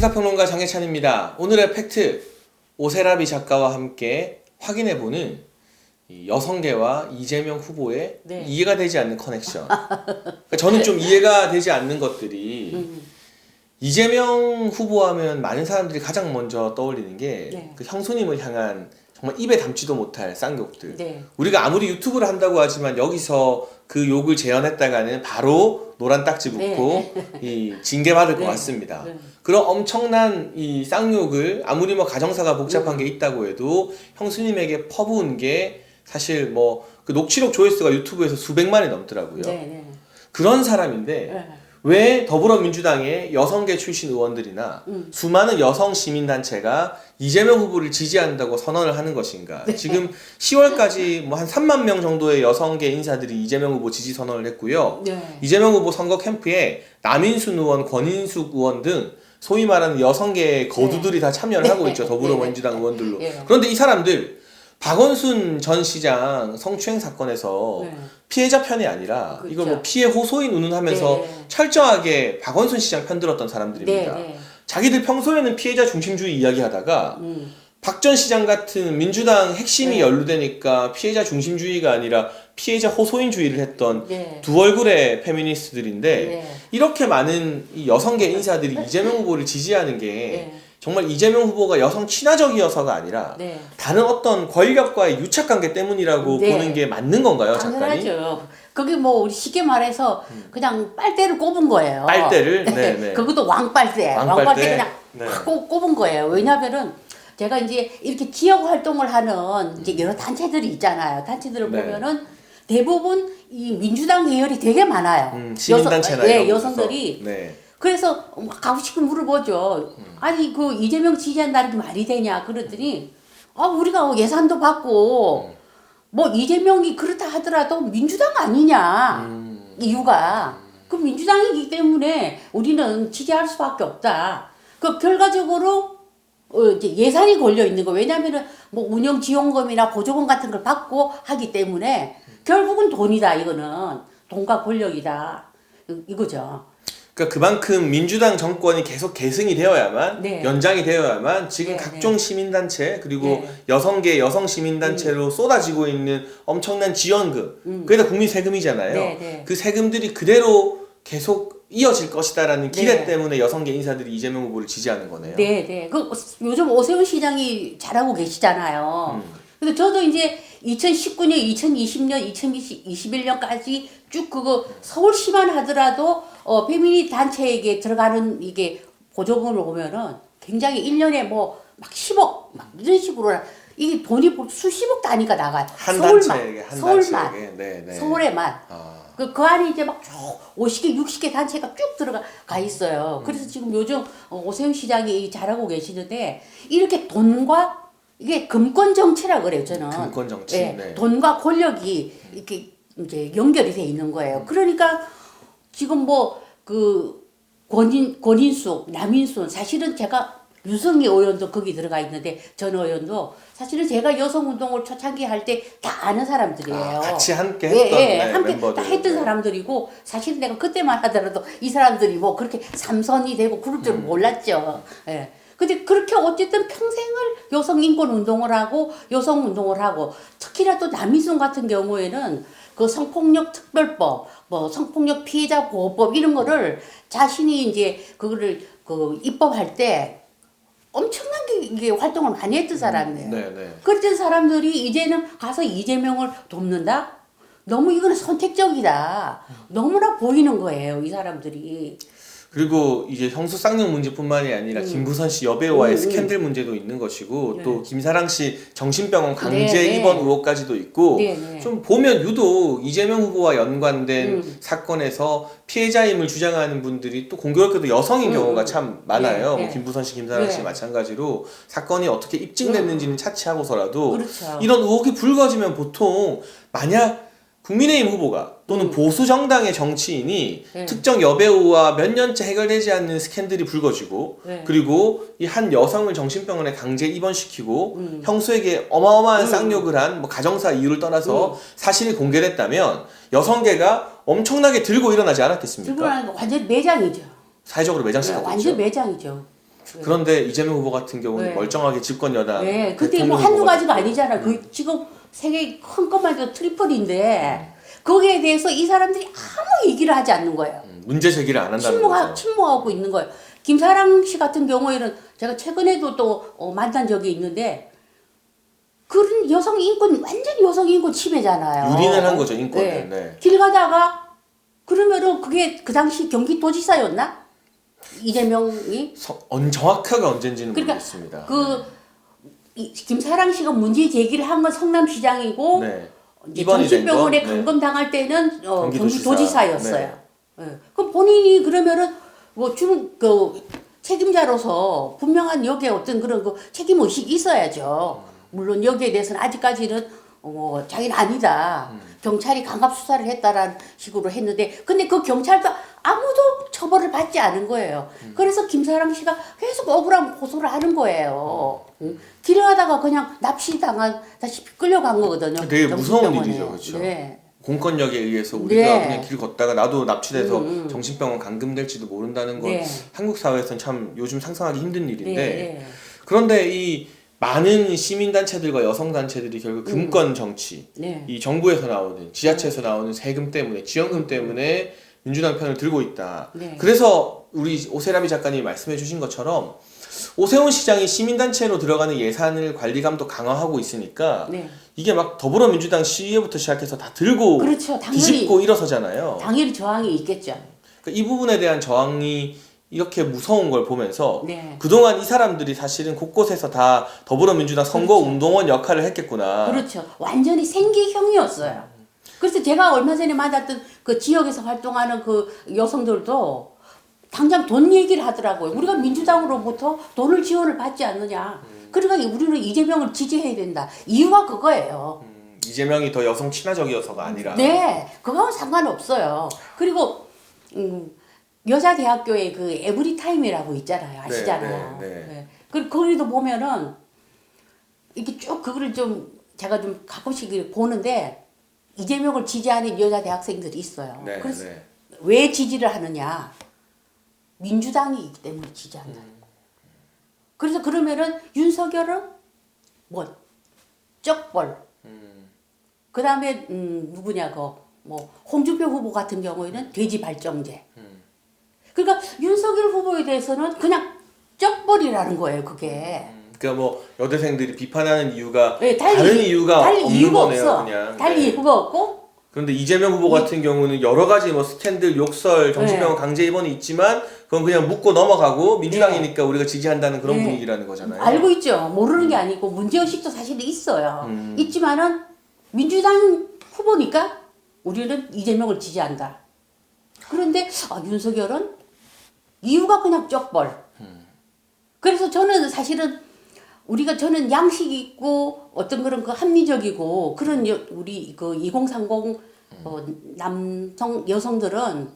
시사평론가 장혜찬입니다. 오늘의 팩트 오세라비 작가와 함께 확인해보는 이 여성계와 이재명 후보의 네. 이해가 되지 않는 커넥션. 그러니까 저는 좀 이해가 되지 않는 것들이 음. 이재명 후보하면 많은 사람들이 가장 먼저 떠올리는 게 네. 그 형수님을 향한 정말 입에 담지도 못할 쌍욕들. 네. 우리가 아무리 유튜브를 한다고 하지만 여기서 그 욕을 재현했다가는 바로 노란 딱지 붙고 이 징계받을 것 네. 같습니다. 네. 그런 엄청난 이 쌍욕을 아무리 뭐 가정사가 복잡한 게 있다고 해도 형수님에게 퍼부은 게 사실 뭐 그 녹취록 조회수가 유튜브에서 수백만이 넘더라고요. 네. 네. 그런 사람인데 네. 왜 더불어민주당의 여성계 출신 의원들이나 음. 수많은 여성 시민 단체가 이재명 후보를 지지한다고 선언을 하는 것인가? 네. 지금 10월까지 뭐 한 3만 명 정도의 여성계 인사들이 이재명 후보 지지 선언을 했고요. 네. 이재명 후보 선거 캠프에 남인순 의원, 권인숙 의원 등 소위 말하는 여성계의 거두들이 다 참여를 하고 있죠. 더불어민주당 의원들로. 예. 그런데 이 사람들 박원순 전 시장 성추행 사건에서 네. 피해자 편이 아니라 그렇죠. 이걸 뭐 피해 호소인 운운하면서 네. 철저하게 박원순 시장 편 들었던 사람들입니다. 네. 네. 자기들 평소에는 피해자 중심주의 이야기하다가 음. 박전 시장 같은 민주당 핵심이 네. 연루되니까 피해자 중심주의가 아니라 피해자 호소인주의를 했던 네. 두 얼굴의 페미니스트들인데 네. 이렇게 많은 이 여성계 인사들이 이재명 후보를 지지하는 게 네. 정말 이재명 후보가 여성 친화적이어서가 아니라 네. 다른 어떤 권력과의 유착 관계 때문이라고 네. 보는 게 맞는 건가요, 작가님? 당연하죠. 그게 뭐 우리 쉽게 말해서 그냥 빨대를 꼽은 거예요. 빨대를? 네, 네. 그것도 왕빨대. 왕빨대? 왕빨대, 그냥 네. 확 꼽- 꼽은 거예요. 왜냐면은 제가 이제 이렇게 지역 활동을 하는 이제 여러 단체들이 있잖아요. 단체들을 네. 보면은 대부분 이 민주당 계열이 되게 많아요. 음, 시민단체나 여성, 이런 예, 곳에서. 여성들이 네. 그래서 막 가끔씩 물어보죠. 아니 그 이재명 지지한다는 게 말이 되냐 그랬더니 아 우리가 예산도 받고 뭐 이재명이 그렇다 하더라도 민주당 아니냐 음. 이유가 그 민주당이기 때문에 우리는 지지할 수밖에 없다. 그 결과적으로 어 이제 예산이 걸려 있는 거 왜냐면은 뭐 운영 지원금이나 보조금 같은 걸 받고 하기 때문에 결국은 돈이다 이거는 돈과 권력이다 이- 이거죠. 그러니까 그만큼 민주당 정권이 계속 계승이 되어야만 네. 연장이 되어야만 지금 네, 각종 시민단체 그리고 네. 여성계 여성 시민단체로 쏟아지고 있는 엄청난 지원금 음. 그게 다 국민 세금이잖아요. 네, 네. 그 세금들이 그대로 계속 이어질 것이다라는 기대 네. 때문에 여성계 인사들이 이재명 후보를 지지하는 거네요. 네, 네. 그 요즘 오세훈 시장이 잘하고 계시잖아요. 음. 근데 저도 이제 2019년, 2020년, 2021년까지 쭉 그거 서울시만 하더라도 어 페미니 단체에게 들어가는 이게 보조금을 보면은 굉장히 1년에 뭐 막 10억 막 이런 식으로 이게 돈이 뭐 수십억 단위가 나가요. 한 서울만, 단체에게 한 서울만, 단체에게 네, 네. 서울에만. 아. 그, 그 안에 이제 막 쭉 50개, 60개 단체가 쭉 들어가 가 있어요. 그래서 지금 요즘 어, 오세훈 시장이 잘하고 계시는데 이렇게 돈과 이게 금권 정치라 그래요, 저는. 금권 정치, 예, 네. 돈과 권력이 이렇게 이제 연결이 돼 있는 거예요. 그러니까 지금 뭐 그 권인 권인숙, 남인순 사실은 제가 유승희 의원도 거기 들어가 있는데 전 의원도 사실은 제가 여성 운동을 초창기 할 때 다 아는 사람들이에요. 아, 같이 함께 예, 했던 예, 네, 함께 멤버들. 다 했던 네. 사람들이고 사실 내가 그때만 하더라도 이 사람들이 뭐 그렇게 삼선이 되고 그럴 음. 줄 몰랐죠. 예. 근데 그렇게 어쨌든 평생을 여성 인권 운동을 하고 여성 운동을 하고 특히나 또 남이순 같은 경우에는 그 성폭력 특별법, 뭐 성폭력 피해자 보호법 이런 거를 자신이 이제 그거를 그 입법할 때 엄청나게 이게 활동을 많이 했던 사람이에요. 네, 네. 그랬던 사람들이 이제는 가서 이재명을 돕는다? 너무 이거는 선택적이다. 너무나 보이는 거예요, 이 사람들이. 그리고 이제 형수 쌍욕 문제뿐만이 아니라 김부선 씨 여배우와의 음, 음. 스캔들 문제도 있는 것이고 네. 또 김사랑 씨 정신병원 강제 네, 네. 입원 의혹까지도 있고 네, 네. 좀 보면 유독 이재명 후보와 연관된 음. 사건에서 피해자임을 주장하는 분들이 또 공교롭게도 여성인 음, 경우가 음. 참 많아요. 네, 뭐 네. 김부선 씨, 김사랑 씨 네. 마찬가지로 사건이 어떻게 입증됐는지는 차치하고서라도 그렇죠. 이런 의혹이 불거지면 보통 만약 국민의힘 후보가 또는 보수 정당의 정치인이 음. 네. 특정 여배우와 몇 년째 해결되지 않는 스캔들이 불거지고 네. 그리고 이 한 여성을 정신병원에 강제 입원시키고 음. 형수에게 어마어마한 음. 쌍욕을 한 뭐 가정사 이유를 떠나서 사실이 공개됐다면 여성계가 엄청나게 들고 일어나지 않았겠습니까? 들고 나는 거 완전 매장이죠. 사회적으로 네, 매장시켰겠죠. 완전 매장이죠. 그런데 이재명 후보 같은 경우는 네. 멀쩡하게 집권 여당 네, 대통령 뭐 한두 가지가 아니잖아. 그 지금 세계 큰 것만 해도 트리플인데 거기에 대해서 이 사람들이 아무 얘기를 하지 않는 거예요. 음, 문제 제기를 안 한다는 침묵하, 거죠. 침묵하고 있는 거예요. 김사랑 씨 같은 경우에는 제가 최근에도 또 어, 만난 적이 있는데 그런 여성 인권 완전 여성 인권 침해잖아요. 유린을 한 거죠 인권을. 네. 네. 길 가다가 그러면은 그게 그 당시 경기도지사였나? 이재명이 서- 언, 정확하게 언젠지는 그러니까 모르겠습니다. 그 이, 김사랑 씨가 문제 제기를 한 건 성남시장이고 네. 이제 입원이 된 정신병원에 거? 네. 감금 당할 때는 어, 경기도지사. 경기도지사였어요. 예. 그럼 본인이 그러면은 뭐준그 책임자로서 분명한 여기에 어떤 그런 그 책임 의식이 있어야죠. 물론 여기에 대해서는 아직까지는 어, 자기는 아니다. 음. 경찰이 강압 수사를 했다라는 식으로 했는데, 근데 그 경찰도 아무도 처벌을 받지 않은 거예요. 음. 그래서 김사랑 씨가 계속 억울한 고소를 하는 거예요. 응? 길을 가다가 그냥 납치당하다시피 끌려간 거거든요. 되게 무서운 정신병원에. 일이죠, 그렇죠? 네. 공권력에 의해서 우리가 네. 그냥 길 걷다가 나도 납치돼서 음, 음. 정신병원 감금될지도 모른다는 건 네. 한국 사회에서는 참 요즘 상상하기 힘든 일인데 네. 그런데 이 많은 시민단체들과 여성단체들이 결국 음. 금권 정치 네. 이 정부에서 나오는 지자체에서 나오는 세금 때문에 지원금 때문에 민주당 편을 들고 있다. 네. 그래서 우리 오세라비 작가님이 말씀해 주신 것처럼 오세훈 시장이 시민단체로 들어가는 예산을 관리감도 강화하고 있으니까 네. 이게 막 더불어민주당 시의회부터 시작해서 다 들고 그렇죠. 당연히 뒤집고 일어서잖아요. 당연히 저항이 있겠죠. 그러니까 이 부분에 대한 저항이 이렇게 무서운 걸 보면서 네. 그동안 이 사람들이 사실은 곳곳에서 다 더불어민주당 선거 그렇죠. 운동원 역할을 했겠구나. 그렇죠. 완전히 생계형이었어요. 그래서 제가 얼마 전에 만났던 그 지역에서 활동하는 그 여성들도 당장 돈 얘기를 하더라고요. 우리가 민주당으로부터 돈을 지원을 받지 않느냐. 그러니까 우리는 이재명을 지지해야 된다. 이유가 그거예요. 음, 이재명이 더 여성 친화적이어서가 아니라 네, 그거하고 상관없어요. 그리고 음, 여자 대학교에 그 에브리타임이라고 있잖아요, 아시잖아요. 네, 네, 네. 그 거기도 보면은 이렇게 쭉 그거를 좀 제가 좀 가끔씩 보는데 이재명을 지지하는 여자 대학생들이 있어요. 네, 그래서 네. 왜 지지를 하느냐? 민주당이 있기 때문에 지지한다. 그래서 그러면은 윤석열은 뭐 쪽벌 음, 그 다음에 음, 누구냐고 뭐 홍준표 후보 같은 경우에는 돼지 발정제. 음. 그러니까 윤석열 후보에 대해서는 그냥 쩍벌이라는 거예요. 그게. 음, 그러니까 뭐 여대생들이 비판하는 이유가 네, 달리, 다른 이유가 달리 없는 이유가 거네요, 없어. 그냥. 달리 네. 이유가 없고 그런데 이재명 후보 같은 경우는 여러 가지 뭐 스캔들, 욕설, 정신병원 네. 강제 입원이 있지만 그건 그냥 묻고 넘어가고 민주당이니까 우리가 지지한다는 그런 네. 분위기라는 거잖아요. 알고 있죠. 모르는 게 아니고 문제의식도 사실 있어요. 음. 있지만은 민주당 후보니까 우리는 이재명을 지지한다. 그런데 아, 윤석열은 이유가 그냥 쩍벌. 그래서 저는 사실은 우리가 저는 양식 있고 어떤 그런 그 합리적이고 그런 여, 우리 그 2030 어, 남성 여성들은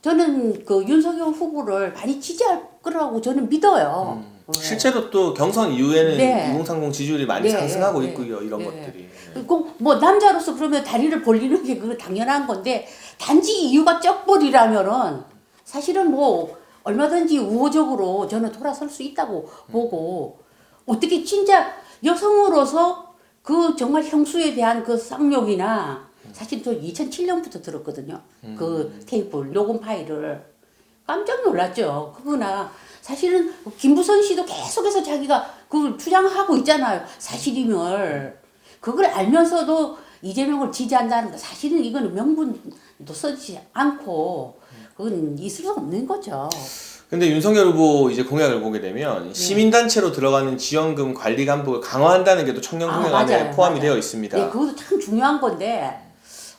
저는 그 윤석열 후보를 많이 지지할 거라고 저는 믿어요. 어. 실제로 또 경선 이후에는 네. 2030 지지율이 많이 네, 상승하고 네, 있고요. 이런 네. 것들이. 네. 그리고 뭐 남자로서 그러면 다리를 벌리는 게 그거 당연한 건데 단지 이유가 쩍벌이라면은 사실은 뭐 얼마든지 우호적으로 저는 돌아설 수 있다고 보고 어떻게 진짜 여성으로서 그 정말 형수에 대한 그 쌍욕이나 사실 저 2007년부터 들었거든요. 그 테이프 녹음 파일을 깜짝 놀랐죠. 그거나 사실은 김부선 씨도 계속해서 자기가 그걸 주장하고 있잖아요. 사실임을 그걸 알면서도 이재명을 지지한다는 거 사실은 이거는 명분도 쓰지 않고 그건 있을 수 없는 거죠. 근데 윤석열 후보 이제 공약을 보게 되면 네. 시민단체로 들어가는 지원금 관리 감독을 강화한다는 게 또 청년 아, 공약 안에 맞아요, 포함이 맞아요. 되어 있습니다. 네, 그것도 참 중요한 건데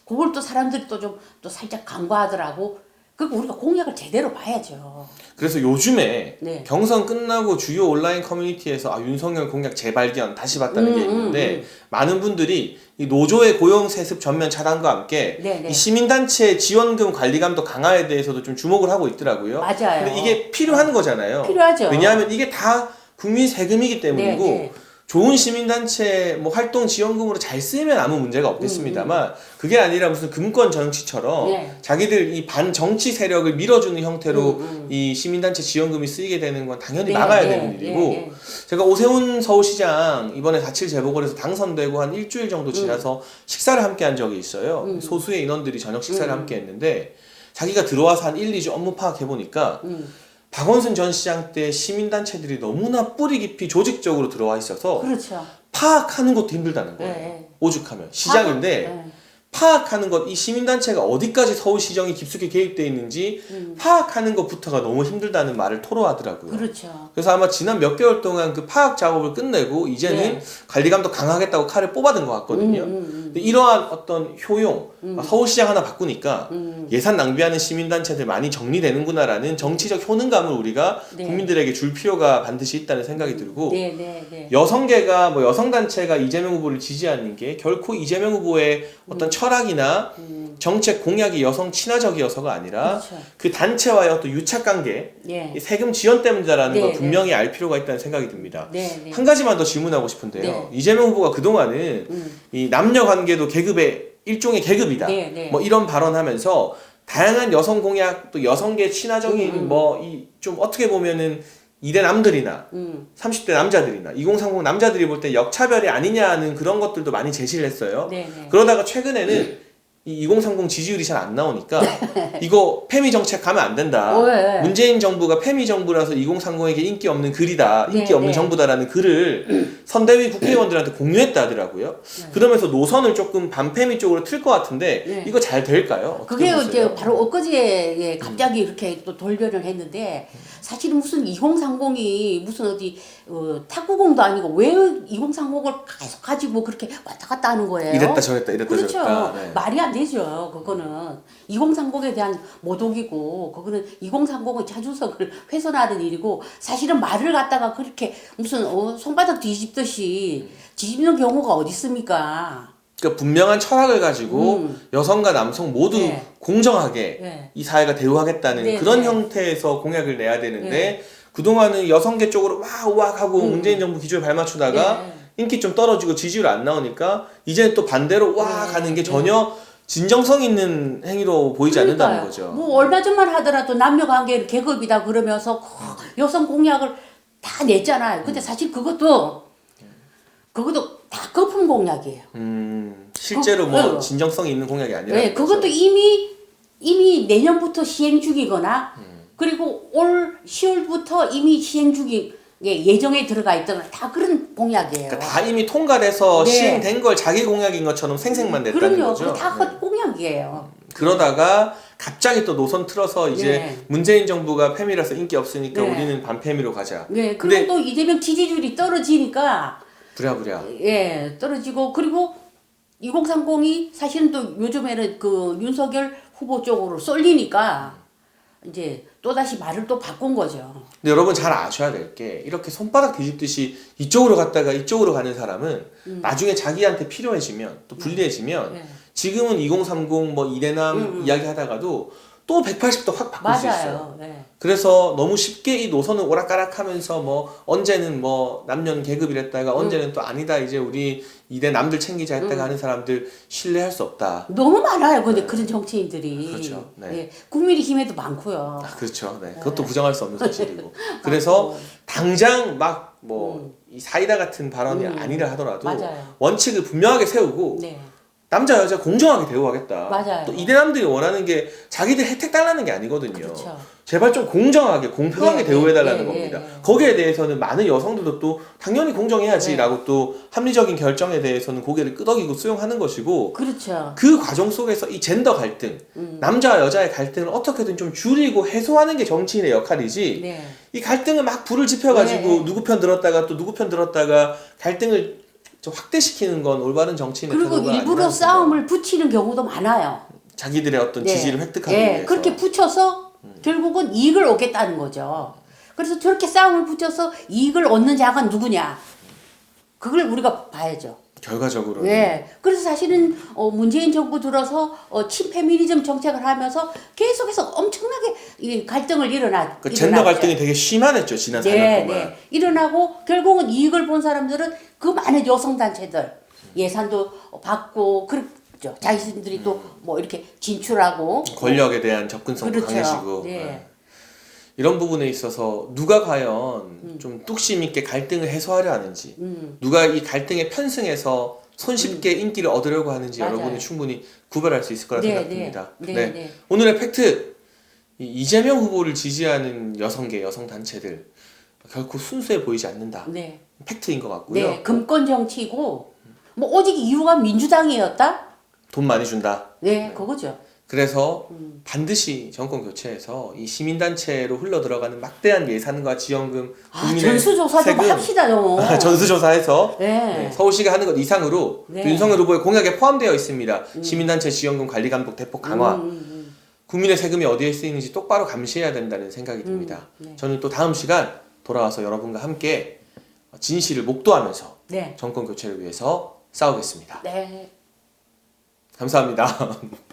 그걸 또 사람들이 또 좀 또 살짝 간과하더라고. 그리고 우리가 공약을 제대로 봐야죠. 그래서 요즘에 네. 경선 끝나고 주요 온라인 커뮤니티에서 아, 윤석열 공약 재발견 다시 봤다는 음, 게 있는데 많은 분들이 이 노조의 고용 세습 전면 차단과 함께 네, 네. 이 시민단체 지원금 관리 감독 강화에 대해서도 좀 주목을 하고 있더라고요. 맞아요. 근데 이게 필요한 거잖아요. 필요하죠. 왜냐하면 이게 다 국민 세금이기 때문이고 네, 네. 좋은 시민단체 뭐 활동 지원금으로 잘 쓰이면 아무 문제가 없겠습니다만 그게 아니라 무슨 금권 정치처럼 네. 자기들 이 반 정치 세력을 밀어주는 형태로 음, 음. 이 시민단체 지원금이 쓰이게 되는 건 당연히 네, 막아야 네, 되는 일이고 네, 네. 제가 오세훈 서울시장 이번에 4.7 재보궐에서 당선되고 한 일주일 정도 지나서 식사를 함께 한 적이 있어요. 음. 소수의 인원들이 저녁 식사를 음. 함께 했는데 자기가 들어와서 한 1, 2주 업무 파악해 보니까 음. 박원순 전 시장 때 시민단체들이 너무나 뿌리 깊이 조직적으로 들어와 있어서 그렇죠. 파악하는 것도 힘들다는 거예요. 네. 오죽하면 시장인데 네. 파악하는 것, 이 시민단체가 어디까지 서울시정이 깊숙이 개입돼 있는지 음. 파악하는 것부터가 너무 힘들다는 말을 토로하더라고요. 그렇죠. 그래서 아마 지난 몇 개월 동안 그 파악 작업을 끝내고 이제는 네. 관리감도 강하겠다고 칼을 뽑아든 것 같거든요. 음, 음, 근데 이러한 어떤 효용, 아, 서울시장 하나 바꾸니까 음. 예산 낭비하는 시민단체들 많이 정리되는구나라는 정치적 효능감을 우리가 네. 국민들에게 줄 필요가 반드시 있다는 생각이 들고 네, 네, 네. 여성계가 뭐 여성단체가 이재명 후보를 지지하는 게 결코 이재명 후보의 어떤 철학이나 음. 정책 공약이 여성 친화적이어서가 아니라 그렇죠. 그 단체와의 어떤 유착 관계, 네. 이 세금 지원 때문이다라는 네, 걸 네. 분명히 알 필요가 있다는 생각이 듭니다. 네, 네. 한 가지만 더 질문하고 싶은데요. 네. 이재명 후보가 그동안은 음. 이 남녀 관계도 계급의 일종의 계급이다. 네, 네. 뭐 이런 발언하면서 다양한 여성 공약 또 여성계 친화적인 음, 음. 뭐이 좀 어떻게 보면은 이대 남들이나 음. 30대 남자들이나 2030 남자들이 볼 때 역차별이 아니냐는 그런 것들도 많이 제시를 했어요. 네, 네. 그러다가 최근에는 이 2030 지지율이 잘 안 나오니까 이거 페미 정책 가면 안 된다. 어, 네. 문재인 정부가 페미 정부라서 2030에게 인기 없는 글이다. 인기 네, 없는 네. 정부다라는 글을 선대위 국회의원들한테 공유했다 하더라고요. 그러면서 노선을 조금 반페미 쪽으로 틀 것 같은데 네. 이거 잘 될까요? 그게 보세요? 이제 바로 엊그제 예, 갑자기 이렇게 또 돌변을 했는데 사실은 무슨 2030이 무슨 어디 어, 탁구공도 아니고 왜 2030을 계속 가지고 그렇게 왔다 갔다 하는 거예요? 이랬다 저랬다 이랬다 그렇죠. 저랬다. 네. 말이 안 되죠. 그거는 2030에 대한 모독이고 그거는 2030의 자주석을 훼손하는 일이고 사실은 말을 갖다가 그렇게 무슨 어, 손바닥 뒤집듯이 뒤집는 경우가 어디 있습니까? 그러니까 분명한 철학을 가지고 음. 여성과 남성 모두 네. 공정하게 네. 이 사회가 대우하겠다는 네, 그런 네. 형태에서 공약을 내야 되는데 그동안은 여성계 쪽으로 막 우악 하고 문재인 정부 기조에 발맞추다가 음. 네. 인기 좀 떨어지고 지지율 안 나오니까 이제는 또 반대로 와 네, 가는 게 네. 전혀 진정성 있는 행위로 보이지 않는다는. 거죠. 뭐 얼마 전만 하더라도 남녀 관계는 계급이다 그러면서 그 여성 공약을 다 냈잖아요. 근데 사실 그것도 그것도 다 거품 공약이에요. 음, 실제로 그- 뭐 어. 진정성이 있는 공약이 아니라 네, 그것도 이미 이미 내년부터 시행 중이거나 음. 그리고 올 10월부터 이미 시행 중이 예, 예정에 들어가 있던 다 그런 공약이에요. 그러니까 다 이미 통과돼서 네. 시행된 걸 자기 공약인 것처럼 생생만 냈다는 그럼요. 거죠. 다 네. 그 공약이에요. 그러다가 갑자기 또 노선 틀어서 이제 네. 문재인 정부가 페미라서 인기 없으니까 네. 우리는 반페미로 가자. 네, 그리고 또 이재명 지지율이 떨어지니까 부랴부랴. 예, 떨어지고 그리고 2030이 사실은 또 요즘에는 그 윤석열 후보 쪽으로 쏠리니까 이제 또 다시 말을 또 바꾼 거죠. 근데 여러분 잘 아셔야 될 게 이렇게 손바닥 뒤집듯이 이쪽으로 갔다가 이쪽으로 가는 사람은 음. 나중에 자기한테 필요해지면 또 불리해지면 예. 지금은 2030 뭐 이대남 음, 음. 이야기 하다가도 또 180도 확 바꿀 수 있어요. 맞아요. 네. 그래서 너무 쉽게 이 노선을 오락가락하면서 뭐 언제는 뭐 남녀는 계급이랬다가 음. 언제는 또 아니다 이제 우리 이대 남들 챙기자 했다가 하는 사람들 신뢰할 수 없다. 너무 많아요. 근데 그런 정치인들이. 그렇죠. 네. 예, 국민의힘에도 많고요. 아, 그렇죠. 네. 그것도 부정할 수 없는 사실이고. 그래서 당장 막 뭐 이 사이다 같은 발언이 음. 아니라 하더라도 맞아요. 원칙을 분명하게 세우고 네. 남자 여자 공정하게 대우하겠다. 맞아요. 또 이대남들이 원하는 게 자기들 혜택 달라는 게 아니거든요. 그렇죠. 제발 좀 공정하게 공평하게 네, 대우해달라는 네, 겁니다. 네, 네. 거기에 대해서는 많은 여성들도 또 당연히 공정해야지라고 네. 또 합리적인 결정에 대해서는 고개를 끄덕이고 수용하는 것이고 그렇죠. 그 과정 속에서 이 젠더 갈등, 음. 남자와 여자의 갈등을 어떻게든 좀 줄이고 해소하는 게 정치인의 역할이지 네. 이 갈등을 막 불을 지펴가지고 네. 누구 편 들었다가 또 누구 편 들었다가 갈등을 좀 확대시키는 건 올바른 정치인의 그리고 태도가 일부러 아니라는 싸움을 붙이는 경우도 많아요. 생각. 자기들의 어떤 네. 지지를 획득하기 예, 위해서 음. 그렇게 붙여서 결국은 이익을 얻겠다는 거죠. 그래서 저렇게 싸움을 붙여서 이익을 얻는 자가 누구냐? 그걸 우리가 봐야죠. 결과적으로 예. 그래서 사실은 어, 문재인 정부 들어서 어, 친페미니즘 정책을 하면서 계속해서 엄청나게 이 갈등을 일어나. 그 젠더 일어났죠. 갈등이 되게 심한했죠 지난 4년 네, 동안. 네. 일어나고 결국은 이익을 본 사람들은 그 많은 여성 단체들 예산도 받고 그렇죠. 자신들이 또 뭐 이렇게 진출하고 권력에 대한 접근성도 그렇죠. 강해지고 네. 예. 이런 부분에 있어서 누가 과연 음. 좀 뚝심 있게 갈등을 해소하려 하는지 음. 누가 이 갈등에 편승해서 손쉽게 인기를 얻으려고 하는지 맞아요. 여러분이 충분히 구별할 수 있을 거라 네, 생각됩니다. 네. 네, 네. 오늘의 팩트 이 이재명 후보를 지지하는 여성계 여성 단체들 결코 순수해 보이지 않는다. 네. 팩트인 것 같고요. 네. 금권 정치고 뭐 오직 이유가 민주당이었다? 돈 많이 준다. 네, 그거죠. 그래서 음. 반드시 정권 교체해서 이 시민단체로 흘러 들어가는 막대한 예산과 지원금, 아, 국민의 전수조사 좀 세금, 합시다, 좀. 전수조사해서 네. 네, 서울시가 하는 것 이상으로 네. 윤석열 후보의 공약에 포함되어 있습니다. 시민단체 지원금 관리 감독 대폭 강화, 음, 음, 국민의 세금이 어디에 쓰이는지 똑바로 감시해야 된다는 생각이 듭니다. 음, 네. 저는 또 다음 시간 돌아와서 여러분과 함께 진실을 목도하면서 네. 정권 교체를 위해서 싸우겠습니다. 네. 감사합니다.